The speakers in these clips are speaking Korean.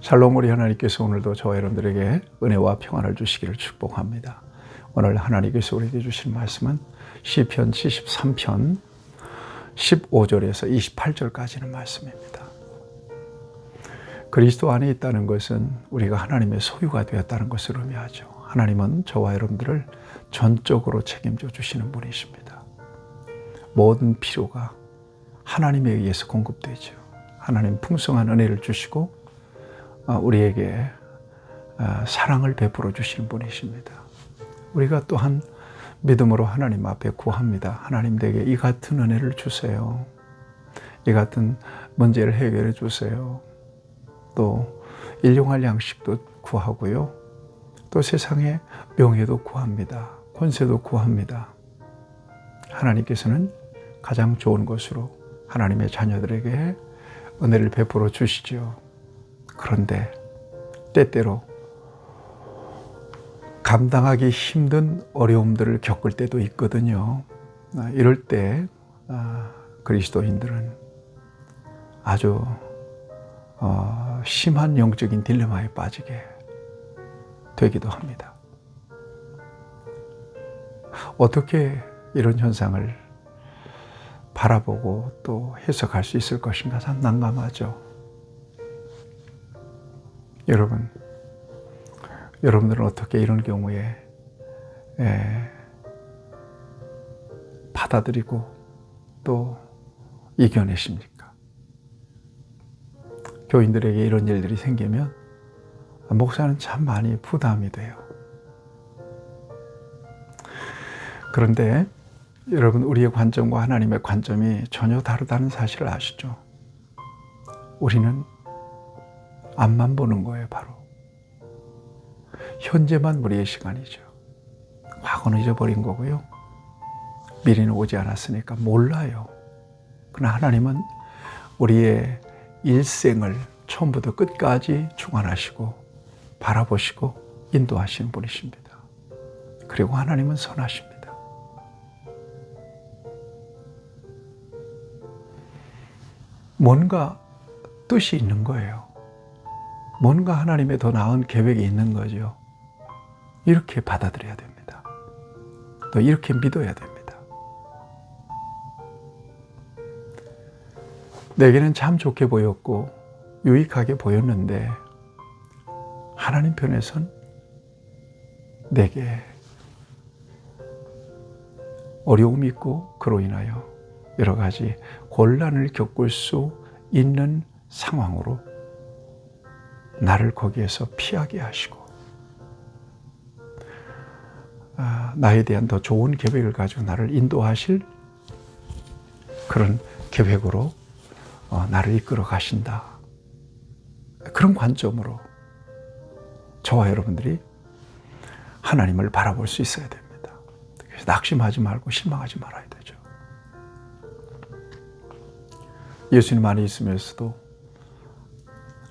샬롬 우리 하나님께서 오늘도 저와 여러분들에게 은혜와 평안을 주시기를 축복합니다. 오늘 하나님께서 우리에게 주신 말씀은 시편 73편 15절에서 28절까지는 말씀입니다. 그리스도 안에 있다는 것은 우리가 하나님의 소유가 되었다는 것을 의미하죠. 하나님은 저와 여러분들을 전적으로 책임져 주시는 분이십니다. 모든 필요가 하나님에 의해서 공급되죠. 하나님 풍성한 은혜를 주시고 어, 우리에게 어, 사랑을 베풀어 주시는 분이십니다. 우리가 또한 믿음으로 하나님 앞에 구합니다. 하나님 댁에 이 같은 은혜를 주세요. 이 같은 문제를 해결해 주세요. 또 일용할 양식도 구하고요. 또 세상의 명예도 구합니다. 권세도 구합니다. 하나님께서는 가장 좋은 것으로 하나님의 자녀들에게 은혜를 베풀어 주시죠. 그런데 때때로 감당하기 힘든 어려움들을 겪을 때도 있거든요. 아, 이럴 때 아, 그리스도인들은 아주 어, 심한 영적인 딜레마에 빠지게 되기도 합니다. 어떻게 이런 현상을 바라보고 또 해석할 수 있을 것인가 참 난감하죠. 여러분, 여러분들은 어떻게 이런 경우에 에, 받아들이고 또 이겨내십니까? 교인들에게 이런 일들이 생기면 목사는 참 많이 부담이 돼요. 그런데 여러분 우리의 관점과 하나님의 관점이 전혀 다르다는 사실을 아시죠? 우리는 앞만 보는 거예요, 바로. 현재만 우리의 시간이죠. 과거는 잊어버린 거고요. 미래는 오지 않았으니까 몰라요. 그러나 하나님은 우리의 일생을 처음부터 끝까지 주관하시고 바라보시고 인도하시는 분이십니다. 그리고 하나님은 선하십니다. 뭔가 뜻이 있는 거예요. 뭔가 하나님의 더 나은 계획이 있는 거죠. 이렇게 받아들여야 됩니다. 또 이렇게 믿어야 됩니다. 내게는 참 좋게 보였고 유익하게 보였는데 하나님 편에선 내게 어려움이 있고 그로 인하여 여러 가지 곤란을 겪을 수 있는 상황으로 나를 거기에서 피하게 하시고 아, 나에 대한 더 좋은 계획을 가지고 나를 인도하실 그런 계획으로 어, 나를 이끌어 가신다. 그런 관점으로 저와 여러분들이 하나님을 바라볼 수 있어야 됩니다. 그래서 낙심하지 말고 실망하지 말아야 되죠. 예수님 안에 있으면서도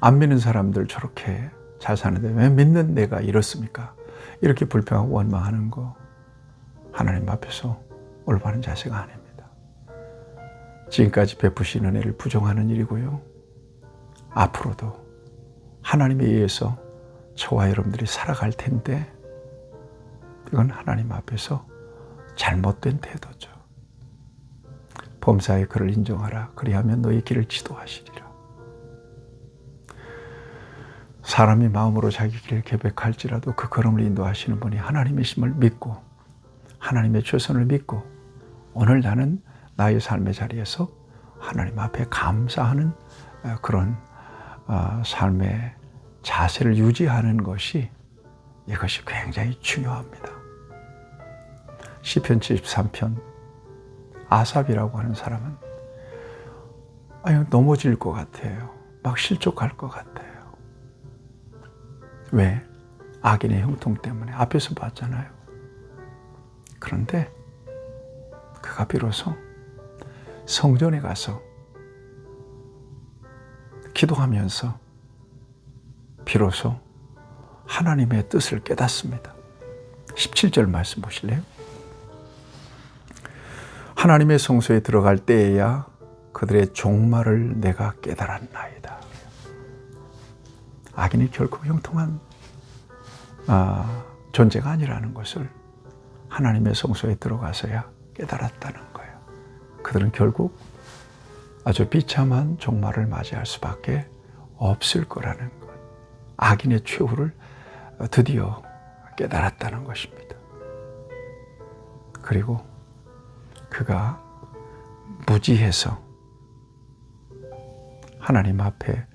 안 믿는 사람들 저렇게 잘 사는데 왜 믿는 내가 이렇습니까? 이렇게 불평하고 원망하는 거 하나님 앞에서 올바른 자세가 아닙니다. 지금까지 베푸신 은혜를 부정하는 일이고요. 앞으로도 하나님에 의해서 저와 여러분들이 살아갈 텐데 이건 하나님 앞에서 잘못된 태도죠. 범사의 그를 인정하라. 그리하면 너희 길을 지도하시리라. 사람이 마음으로 자기 길을 계획할지라도 그 걸음을 인도하시는 분이 하나님의 심을 믿고 하나님의 최선을 믿고 오늘 나는 나의 삶의 자리에서 하나님 앞에 감사하는 어, 그런 어, 삶의 자세를 유지하는 것이 이것이 굉장히 중요합니다. 시편 73편 아삽이라고 하는 사람은 아유 넘어질 것 같아요. 막 실족할 것 같아요. 왜? 악인의 형통 때문에 앞에서 봤잖아요. 그런데 그가 비로소 성전에 가서 기도하면서 비로소 하나님의 뜻을 깨닫습니다. 17절 말씀 보실래요? 하나님의 성소에 들어갈 때에야 그들의 종말을 내가 깨달았나이다. 악인이 결코 형통한 아, 존재가 아니라는 것을 하나님의 성소에 들어가서야 깨달았다는 거예요. 그들은 결국 아주 비참한 종말을 맞이할 수밖에 없을 거라는 것. 악인의 최후를 드디어 깨달았다는 것입니다. 그리고 그가 무지해서 하나님 앞에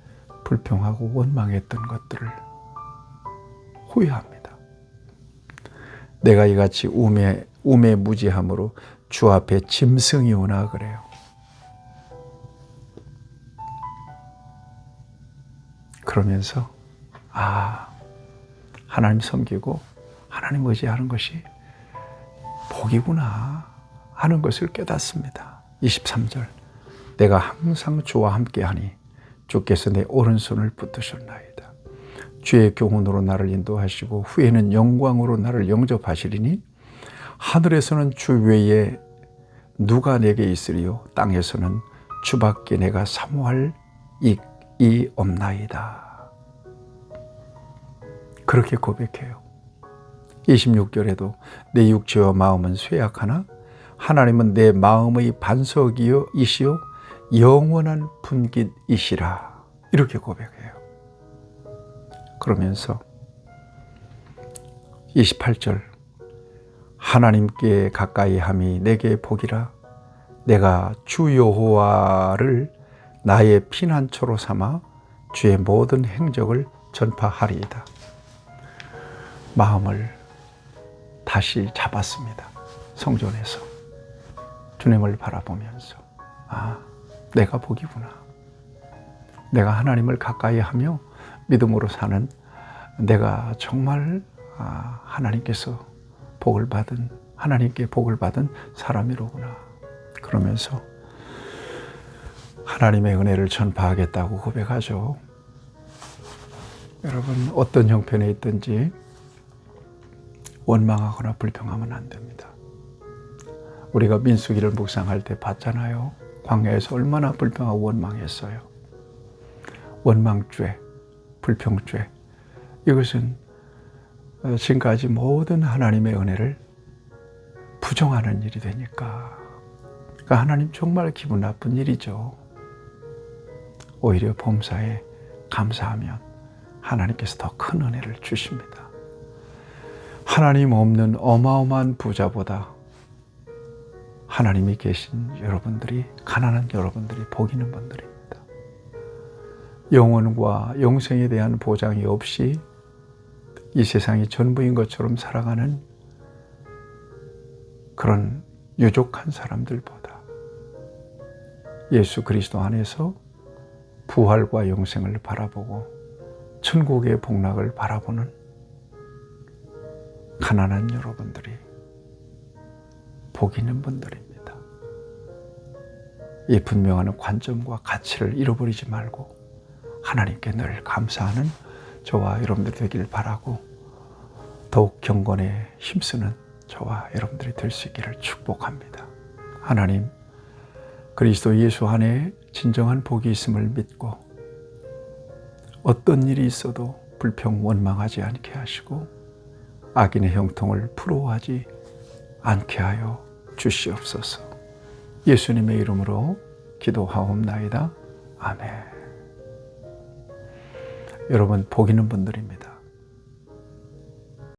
불평하고 원망했던 것들을 후회합니다. 내가 이같이 우매, 우매 무지함으로 주 앞에 짐승이 오나 그래요. 그러면서 아 하나님 섬기고 하나님 의지하는 것이 복이구나 하는 것을 깨닫습니다. 23절 내가 항상 주와 함께하니 주께서 내 오른손을 붙드셨나이다. 주의 교훈으로 나를 인도하시고 후에는 영광으로 나를 영접하시리니 하늘에서는 주 외에 누가 내게 있으리요 땅에서는 주밖에 내가 사모할 이 없나이다. 그렇게 고백해요. 26절에도 내 육체와 마음은 쇠약하나 하나님은 내 마음의 반석이요 이시요 영원한 분깃이시라 이렇게 고백해요. 그러면서 28절 하나님께 가까이 함이 내게 복이라 내가 주 여호와를 나의 피난처로 삼아 주의 모든 행적을 전파하리이다. 마음을 다시 잡았습니다. 성전에서 주님을 바라보면서 아 내가 복이구나. 내가 하나님을 가까이 하며 믿음으로 사는 내가 정말 아, 하나님께서 복을 받은 하나님께 복을 받은 사람이로구나. 그러면서 하나님의 은혜를 전파하겠다고 고백하죠. 여러분 어떤 형편에 있든지 원망하거나 불평하면 안 됩니다. 우리가 민수기를 묵상할 때 봤잖아요. 광야에서 얼마나 불평하고 원망했어요. 원망죄, 불평죄. 이것은 지금까지 모든 하나님의 은혜를 부정하는 일이 되니까. 그러니까 하나님 정말 기분 나쁜 일이죠. 오히려 범사에 감사하면 하나님께서 더 큰 은혜를 주십니다. 하나님 없는 어마어마한 부자보다 하나님이 계신 여러분들이 가난한 여러분들이 복 있는 분들입니다. 영혼과 영생에 대한 보장이 없이 이 세상이 전부인 것처럼 살아가는 그런 유족한 사람들보다 예수 그리스도 안에서 부활과 영생을 바라보고 천국의 복락을 바라보는 가난한 여러분들이 복 있는 분들입니다. 이 분명한 관점과 가치를 잃어버리지 말고 하나님께 늘 감사하는 저와 여러분들 되기를 바라고 더욱 경건에 힘쓰는 저와 여러분들이 될 수 있기를 축복합니다. 하나님, 그리스도 예수 안에 진정한 복이 있음을 믿고 어떤 일이 있어도 불평 원망하지 않게 하시고 악인의 형통을 부러워하지 않게 하여 주시옵소서. 예수님의 이름으로 기도하옵나이다. 아멘. 여러분 복 있는 분들입니다.